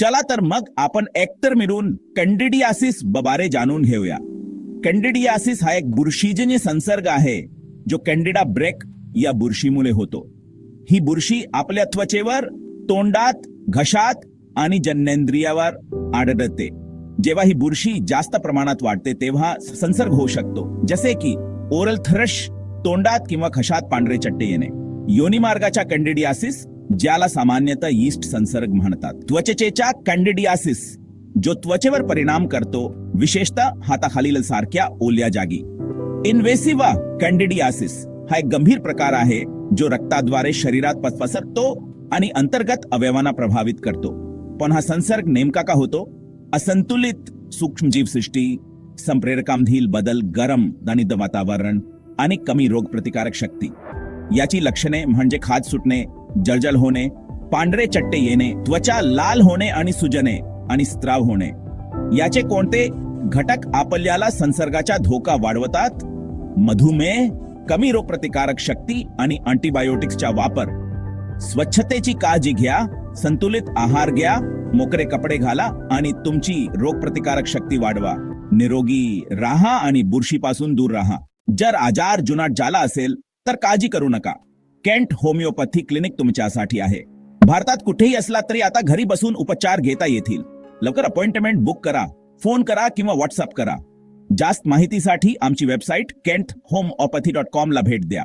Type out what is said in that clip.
चला तर मग आपण एकतर मिळून कंडिडियासिस बबारे जाणून घेऊया. कंडिडियासिस हा एक बुरशीजन्य संसर्ग आहे जो कॅन्डिडा ब्रेक या बुरशीमुळे होतो. ही बुरशी आपल्या त्वचेवर तोंडात घशात आणि जननेंद्रियावर आढळते. जेव्हा ही बुरशी जास्त प्रमाणात वाढते तेव्हा संसर्ग होऊ शकतो. जसे की ओरल थ्रश तोंडात किंवा घशात पांढरे चट्टे येणे. योनिमार्गाच्या कंडिडियासिस कॅन्डिडियासिस ज्याला सामान्यतः यीस्ट संसर्ग म्हणतात. त्वचेच्या कॅन्डिडियासिस जो त्वचेवर परिणाम करतो विशेषतः हाताखालील सारख्या ओल्या जागी. इन्वेसिवा कॅन्डिडियासिस हा एक गंभीर प्रकार आहे जो रक्ताद्वारे शरीरात पस- पसरतो आणि अंतर्गत अवयवांना प्रभावित करतो. पण हा संसर्ग नेमका का होतो? असंतुलित सूक्ष्मजीवसृष्टी संप्रेरकांधील बदल गरम दानिद वातावरण आणि कमी रोगप्रतिकारक शक्ती. याची लक्षणे म्हणजे खाज सुटणे जळजळ होणे पांढरे चट्टे येणे त्वचा लाल होणे आणि सुजणे आणि स्त्राव होणे. याचे कोणते घटक आपल्याला संसर्गाचा धोका वाढवतात? मधुमेह कमी रोगप्रतिकारक शक्ती आणि अँटीबायोटिक्सचा वापर. स्वच्छतेची काळजी घ्या संतुलित आहार घ्या मोकरे कपडे घाला आणि तुमची रोगप्रतिकारक शक्ती वाढवा. निरोगी राहा आणि बुरशीपासून दूर राहा. जर आजार जुनाट झाला असेल तर काळजी करू नका. केंट होमिओपॅथी क्लिनिक तुमच्यासाठी आहे. भारतात कुठेही असला तरी आता घरी बसून उपचार घेता येतील. लवकर अपॉइंटमेंट बुक करा फोन करा किंवा व्हॉट्सअप करा. जास्त माहितीसाठी आमची website Kent homeopathy dot com ला भेट द्या.